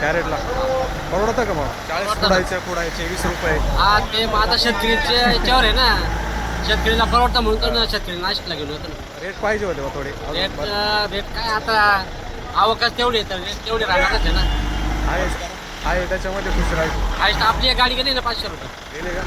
कॅरेटला. परवडतं का मग चाळीस कुडायचे कुडायचे वीस रुपये. हा ते मग आता शेतकरीच्या याच्यावर आहे ना. शेतकरीला परवडतं म्हणून तर ना शेतकरी नाशिकला गेलो होतो ना. रेट पाहिजे होते बा थोडे. अजून रेट बरं. रेट काय आता? आवकच तेवढी आहे तर रेट तेवढी राहणारच आहे ना. आहे त्याच्यामध्ये खुश राहायचं हायस्ट आपली एक गाडी गेली ना पाचशे रुपये. गेले का?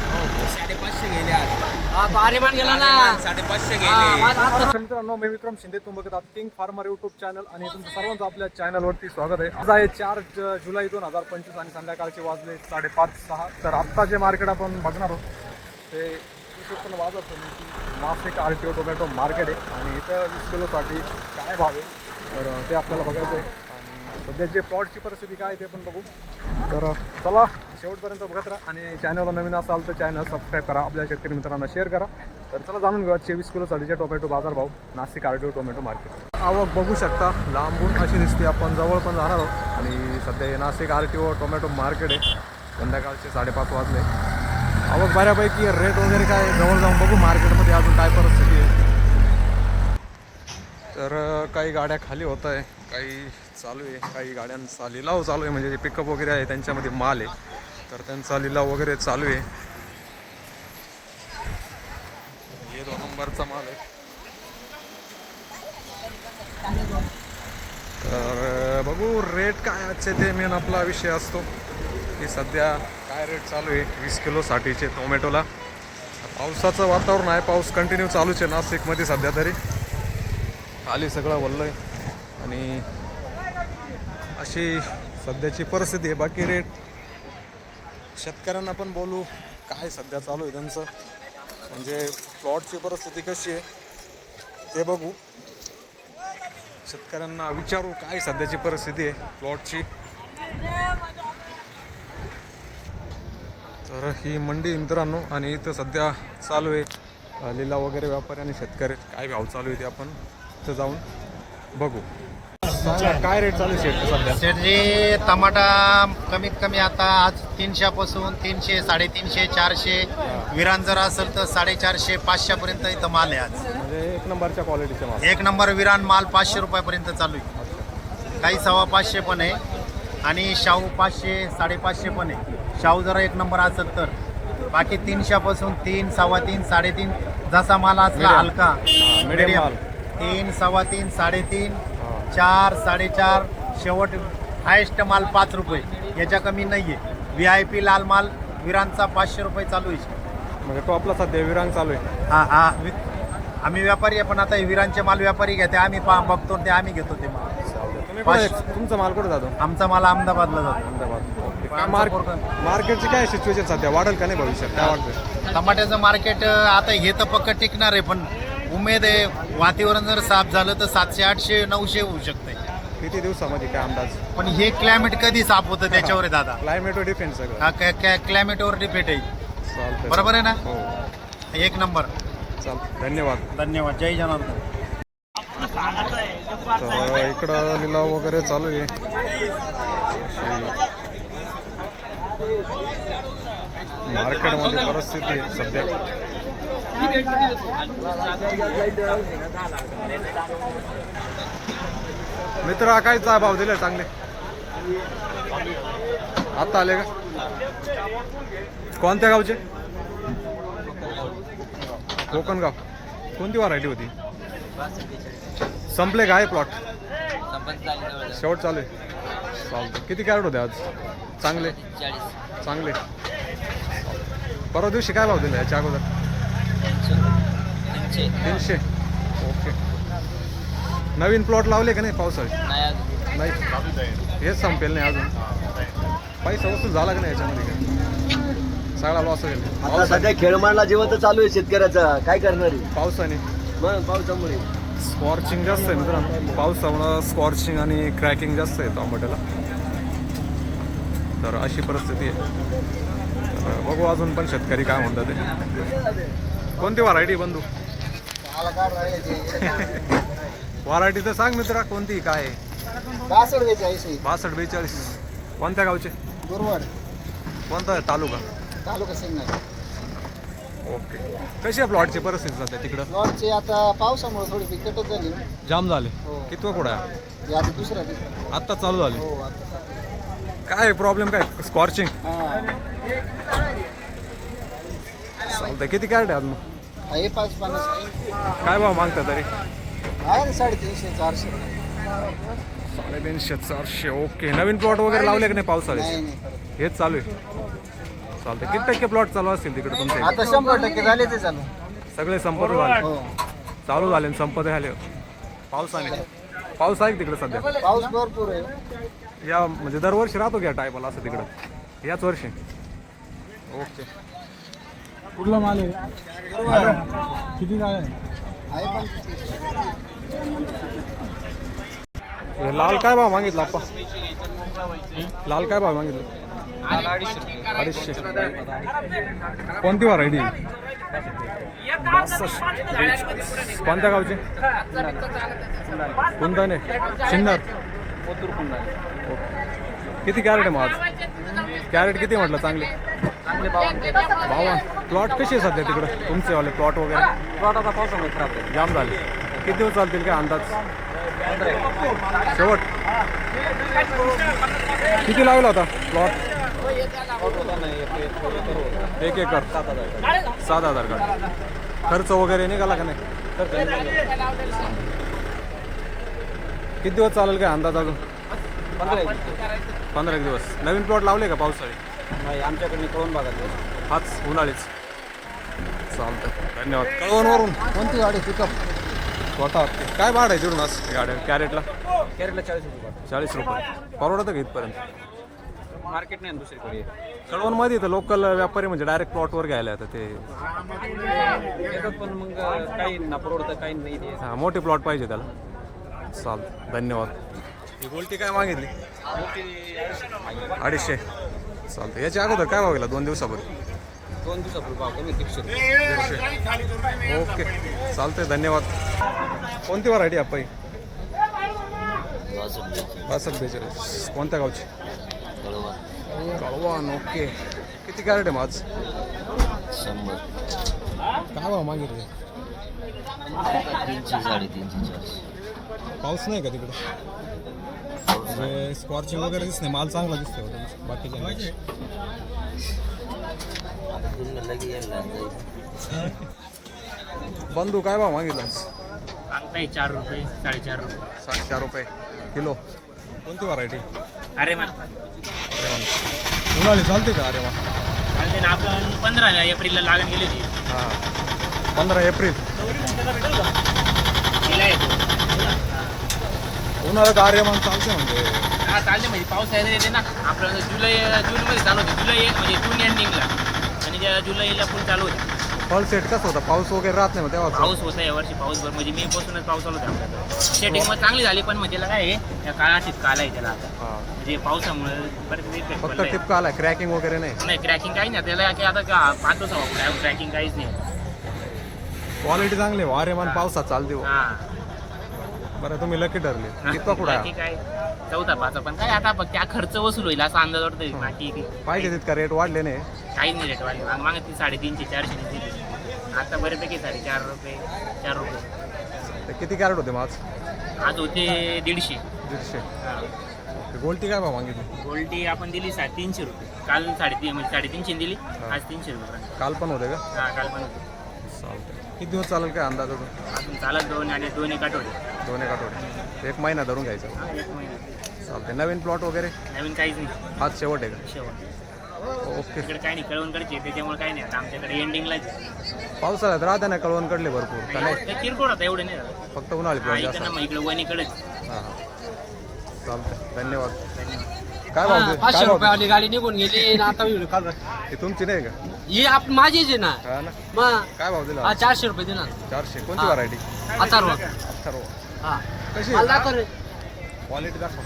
साडेपाचशे गेले आज. हा गेला ना. साडेपाचशे हा, गेले. माझा नमस्कार मित्रांनो मी विक्रम शिंदे तुम्ही बघत आहात किंग फार्मर युट्यूब चॅनल आणि तुमचं सर्वांचं आपल्या चॅनलवरती स्वागत आहे. आज आहे चार ज- जुलै दोन हजार पंचवीस आणि संध्याकाळचे वाजले साडेपाच सहा. तर आत्ता जे मार्केट आपण बघणार आहोत ते वीस Nashik R T O tomato market आहे आणि इथं वीस किलोसाठी काय भाव आहे? तर ते आपल्याला बघायचं आहे. आणि सध्याची प्लॉटची परिस्थिती काय ते पण बघू. तर चला शेवटपर्यंत बघत राहा आणि चॅनलला नवीन असाल तर चॅनल सबस्क्राईब करा आपल्या शेतकरी मित्रांना शेअर करा. तर चला जाणून घेऊया चोवीस किलो साडीचे टोमॅटो बाजारभाव नाशिक आरडीओ टोमॅटो मार्केट आवक बघू शकता लांबून अशी दिसते आपण जवळ पण जाणार आहोत. आणि सध्या हे Nashik R T O tomato market आहे. संध्याकाळचे साडेपाच वाजले. आवक बऱ्यापैकी रेट वगैरे काय जवळ जाऊन बघू मार्केटमध्ये अजून काय परिस्थिती आहे. तर काही गाड्या खाली होत आहे. काही चालू आहे. काही गाड्यांचा लिलाव चालू आहे. म्हणजे जे पिकअप वगैरे आहे त्यांच्यामध्ये माल आहे. तर त्यांचा लिलाव वगैरे चालू आहे. हे दोन नंबरचा माल आहे. तर बघू रेट काय आजचे ते. मेन आपला विषय असतो. की सध्या काय रेट चालू आहे? वीस किलो साठीचे टोमॅटोला. पावसाचं वातावरण आहे. पाऊस कंटिन्यू चालूच आहे नाशिकमध्ये सध्या तरी. खाली सगळं वल्लं आहे आणि अशी सध्याची परिस्थिती आहे. बाकी रेट शेतकऱ्यांना पण बोलू काय सध्या चालू आहे त्यांचं. म्हणजे प्लॉटची परिस्थिती कशी आहे ते बघू. शेतकऱ्यांना विचारू काय सध्याची परिस्थिती आहे प्लॉटची तर ही मंडी मित्रांनो आणि इथं सध्या चालू आहे. लिला लिलाव वगैरे व्यापारी आणि शेतकरी काय भाव चालू आहे ते आपण तिथं जाऊन बघू. सांगा, काय रेट चालू आहे शेट सध्या? शेटजी टमाटा कमीत कमी आता आज तीनशेपासून तीनशे साडेतीनशे चारशे. विरान जर असेल तर साडेचारशे पाचशेपर्यंत इथं माल आहे आज. म्हणजे एक नंबरच्या क्वालिटीचे माल. एक नंबर विरान माल पाचशे रुपयापर्यंत चालू आहे. काही सव्वा पाचशे पण आहे. आणि शाहू पाचशे साडेपाचशे पण आहे. शाहू जरा एक नंबर असेल तर. बाकी तीनशेपासून तीन सव्वा तीन साडेतीन जसा माल असला. हलका. medium medium. माल. तीन सव्वा तीन साडेतीन. चार साडेचार शेवट हायेस्ट माल पाच रुपये. याच्या कमी नाही आहे व्ही आय पी लाल माल विरांचा पाचशे रुपये चालू आहे. म्हणजे टॉपला सध्या विरांग चालू आहे. हा हा. वि- आम्ही व्यापारी आहे पण आता हे विरांचे माल व्यापारी घेते. आम्ही पा बघतो ते आम्ही घेतो ते माल. तुम्ही पाच- कुठे- तुमचा माल कुठे जातो? आमचा माल अहमदाबादला जातो. अहमदाबाद. आमचा मार्क पोरगा- मार्केटची काय सिच्युएशन सध्या? वाढेल का नाही भविष्यात? काय वाटतं टमाट्याचं मार्केट आता हे तर पक्क टिकणार आहे पण उमेद आहे वातावरण जर साफ झालं तर सातशे आठशे नऊशे होऊ शकते. किती दिवसामध्ये काय अंदाज? पण हे क्लायमेट कधी साफ होतं त्याच्यावर आहे दादा? क्लायमेटवर डिपेंड सगळं. हा क्लायमेटवर डिपेंड आहे. चालतंय बरोबर आहे ना? हो. एक नंबर. चाल धन्यवाद. धन्यवाद. जय जनार्दन. तर इकडं लिलाव वगैरे चालू आहे. मार्केटमध्ये परिस्थिती आहे सध्या. मित्र कायचा भाव दिले चांगले? आता आले का? कोणत्या गावचे? कोकणगाव. कोणती व्हरायटी होती? संपले काय प्लॉट शेवट चालू आहे. चालतं किती कॅरेट होते आज? चांगले? चांगले. परवा दिवशी काय भाव दिले याच्या अगोदर? तीनशे ओके. नवीन प्लॉट लावले का नाही पावसाळी? नाही हेच संपेल नाही अजून. पैसा वसूल झाला का नाही याच्यामध्ये? काय सगळा लॉस होईल. आता पावसा- सध्या खेळ मांडला जीवन तर चालू आहे शेतकऱ्याचा. काय करणार आहे? पावसाने. मग पावसामुळे. स्कॉर्चिंग जास्त आहे मित्रांनो. पावसामुळं स्कॉर्चिंग आणि क्रॅकिंग जास्त आहे टोमॅटोला. तर अशी परिस्थिती आहे. तर बघू अजून पण शेतकरी काय म्हणतात ते. कोणती व्हरायटी बंधू? व्हरायटी तर सांग मित्रा कोणती काय? आहे बासष्ट बेचाळीस बासष्ट बेचाळीस. कोणत्या गावचे? गुरुवार. कोणता तालुका? तालुका सिंगल ओके. कशी आहे प्लॉटची परिस्थिती सध्या तिकडं? लॉटचे आता पावसामुळे थोडी बिकटच झाली जाम झाले. हो. कितवं कुठं आहे? आता दुसरा. आत्ता चालू झाली. हो काय प्रॉब्लेम काय? स्कॉर्चिंग चालतंय. किती कॅरेट आहे अजून? आहे पाच पन्नास आहे. काय भाव मागता तरी? आहे ना साडेतीनशे चारशे. साडेतीनशे चारशे ओके. नवीन प्लॉट वगैरे लावले की नाही पावसाळे नाही नाही करत. हेच चालू आहे. चालतंय. किती टक्के प्लॉट चालू असतील तिकडे तुमचे आता शंभर टक्के झाले ते चालू. सगळे संपर्क झाले. हो. चालू झाले आणि संपत झाले. पावसाने पाऊस आहे का तिकडे सध्या? पाऊस भरपूर आहे. या म्हणजे दरवर्षी राहतो घ्या टायमाला असं तिकडं? याच वर्षी? ओके. कुठला माल आहे? किती काय आहे? लाल काय भाव मागितला आप्पा? लाल काय भाव मागितलं? अडीचशे. कोणती व्हरायटी कोणत्या गावचे? कुंदाने शिन्नर किती कॅरेट आहे मग आज? कॅरेट किती म्हटलं चांगले? भावा प्लॉट कसे आहे सध्या तिकडं? तुमचे वाले प्लॉट वगैरे? प्लॉट आता पावसामुळे खराब जाम झाले. किती दिवस चालतील काय अंदाज? शेवट. किती लावला होता प्लॉट एक एकर. सात हजार का? खर्च वगैरे निघाला का नाही? किती दिवस चालेल काय अंदाज अजून? पंधरा एक. दिवस. नवीन प्लॉट लावले का पावसाळी? नाही आमच्याकडे कळून बघा हाच उन्हाळीच. चालतं धन्यवाद. कळवणवरून कोणती गाडी? पिकअप. स्वतः काय भाड आहे तिकडून आज गाड्या कॅरेटला? कॅरेटला चाळीस रुपये चाळीस रुपये. परवडतं का इथपर्यंत? मार्केट नाही दुसरीकडे. कळवणमध्ये तर लोकल व्यापारी म्हणजे डायरेक्ट प्लॉटवर घ्यायला येतात ते. येतात पण मग काही ना परवडतं काही नाही ते. हां मोठे प्लॉट पाहिजे त्याला. चालतं धन्यवाद. ही गोल्टी काय मागितली? अडीचशे. चालतं याच्या अगोदर काय भाव गेला दोन दिवसापूर्वी? दोन दिवसापूर्वी भाव कमी दीडशे दीडशे ओके. चालतंय धन्यवाद. कोणती व्हरायटी आपण बासष्ट बेचाळीस कोणत्या गावची? कळवान ओके. किती कॅरेट आहे माझ काय भाव मागितले? तीनशे साडेतीनशे पाऊस नाही का तिकडे? म्हणजे स्कॉर्चिंग वगैरे दिसत माल चांगला बाकीच्या लगे यायला जाईल बंधू काय भाव मागितला? चार रुपये साडेचार रुपये. साडेचार रुपये. किलो? कोणती व्हरायटी अरे मा उन्हाळी चालते का? अरे वा. चालते ना आपण पंधरा एप्रिलला लागण गेली होती. हां. पंधरा एप्रिल तिला येतो उन्हाळ्यात आर्यमान चालते म्हणजे. हा चालते म्हणजे पाऊस यायला येते ना. आपलं जुलै जूनमध्ये चालू होते. जुलै म्हणजे जून एंडिंगला आणि त्या जुलैला पण चालू होते. फॉल सेट कसं होता? पाऊस वगैरे राहत नाही मग तेव्हा पाऊस होता यावर्षी पाऊस भर. म्हणजे मे पासूनच पाऊस चालू होता आपल्याकडे. सेटिंग मग चांगली झाली पण म्हणजे त्याला काय आहे त्या काळाशीच काल आहे त्याला आता. हां. म्हणजे पावसामुळे बरेच इफेक्ट फक्त. टिपका आलाय क्रॅकिंग वगैरे नाही. नाही क्रॅकिंग काही नाही. त्याला काय आता का पाच दिवसा क्रॅकिंग काहीच नाही. क्वालिटी चांगली आहे. आर्यमान पावसात चालते हो. हा. बरं तुम्ही लकी ठरले. टिपका कुठं बाकी आहे? काय? चौथा पाचा पण काय आता फक्त त्या खर्च वसूल होईल असा अंदाज वाटतोय. बाकी पाहिजे तितका रेट वाढले नाही. काहीच नाही रेट वाढले. आणि मागे ती साडेतीनशे चारशे दिली. आता बऱ्यापैकी साडेचार रुपये चार रुपये. तर किती कॅरेट होते मग आज होते दीडशे. दीडशे. गोल्टी काय भाव मागितली? गोल्टी आपण दिली साडेतीनशे रुपये. काल साडेतीन म्हणजे साडेतीनशे दिली. आज तीनशे रुपये काल पण होते का? हा काल पण होते. चालतंय. किती दिवस चालेल काय अंदाज अजून? अजून चालत दोन आणि दोन एक आठवडे. दोन एक आठवडे एक महिना धरून घ्यायचा. एक महिना चालतंय. नवीन प्लॉट वगैरे? नवीन काहीच नाही. आज शेवट आहे शेवट. का ओके. इकडे काही नाही कळवणकडचे त्याच्यामुळे काही नाही. आता आमच्याकडे एंडिंगलाच पावसाळ्यात राहते ना कळवण कडले भरपूर का नाही? किरकोळ आता एवढे नाही. फक्त उन्हाळी हा प्लॉट जास्त. इकडं मग इकडे वणीकडेच हां चालतंय. धन्यवाद. काय भाव पाचशे काय भाव रुपये आली गाडी निघून गेली आणि आता काल ही तुमची नाही का? ही आप माझीच आहे ना. हा ना. मग काय भाव दिला? हा चारशे रुपये दिला. चारशे. कोणती हा. व्हरायटी अथर्व. अथर्व. हा कशी. क्वालिटी दाखव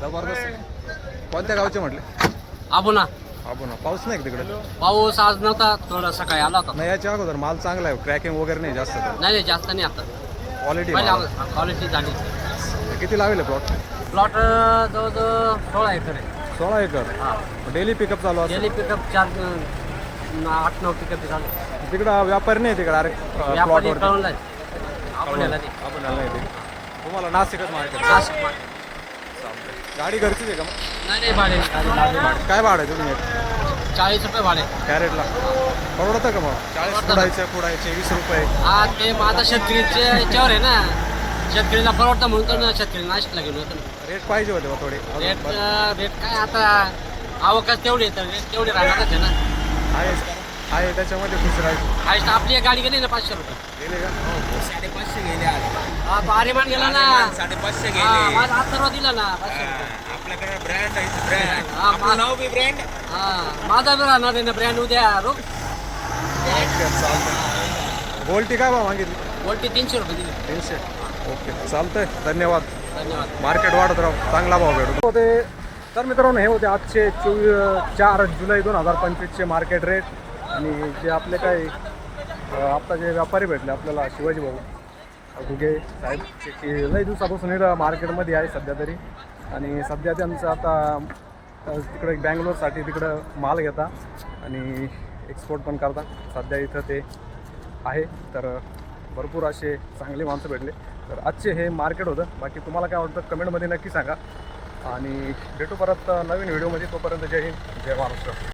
जबरदस्त. कोणत्या गावचे म्हटले? आबू ना. आपण पाऊस नाही तिकडे? पाऊस आज नव्हता थोडा सकाळी आला होता. नाही याच्या अगोदर माल चांगला आहे. क्रॅकिंग वगैरे नाही जास्त. नाही नाही जास्त नाही आता. क्वालिटी क्वालिटी झाली. किती लावले प्लॉट प्लॉट जवळजवळ सोळा एकर आहे. सोळा एकर? हा. डेली पिकअप चालू असतं? डेली पिकअप चार आठ नऊ पिकअप चालू तिकडं व्यापारी नाही तिकडं अरे व्यापारी प्लॉटवर कळवला आपण याला ते आपण नाही ते. तुम्हाला नाशिकच मार्केट नाशिक मार्केट. गाडी घरचीच आहे का मग? नाही नाही भाडे काय भाडं आहे तुम्ही? चाळीस रुपये भाडे. कॅरेटला. परवडतं का मग? चाळीस परवडतं. कुडायचे कुडायचे वीस रुपये. हा ते माझा शेतकरीच्या याच्यावर आहे ना. शेतकरीला परवडतं म्हणून तर शेतकरी नाशिकला गेलो होतो ना. रेट पाहिजे होते बा थोडे. रेट रेट काय आता? आवकच तेवढी आहे तर रेट तेवढे राहणारच आहे ना. आहे आहे त्याच्यामध्ये खुश राहायचं. आपली एक गाडी गेली ना पाचशे रुपये? गेले का? साडेपाचशे गेले आज. हा तो आर्यमान गेला ना. साडेपाचशे हा गेले. माझा हात सर्व दिला ना पाचशे रुपये. आपल्याकडे ब्रँड आहे ब्रँड हा, आपलं मा- नाव बी ब्रँड हा माझा बी राहणार आहे ना ब्रँड उद्या रोख ओके चालतं गोल्टी काय भाव मागितली? वोल्टी तीनशे रुपये दिले. तीनशे. ओके चालतंय. धन्यवाद. धन्यवाद. मार्केट वाढत राहू. चांगला भाव भेटतो होते. तर मित्रांनो हे होते आजचे चोवीस चार जुलै दोन हजार पंचवीसचे मार्केट रेट आणि जे आपले काही आपला जे व्यापारी भेटले आपल्याला शिवाजी भाऊ घुगे साहेब ते लई दिवसापासून इथं मार्केटमध्ये आहे सध्या तरी. आणि सध्या त्यांचं आता तिकडे बँगलोरसाठी तिकडं माल घेता आणि एक्सपोर्ट पण करता. सध्या इथं ते आहे. तर भरपूर असे चांगले माणसं भेटले. तर आजचे हे मार्केट होतं. बाकी तुम्हाला काय वाटतं कमेंटमध्ये नक्की सांगा. आणि भेटू परत नवीन व्हिडिओमध्ये. तोपर्यंत जय हिंद जय महाराष्ट्र.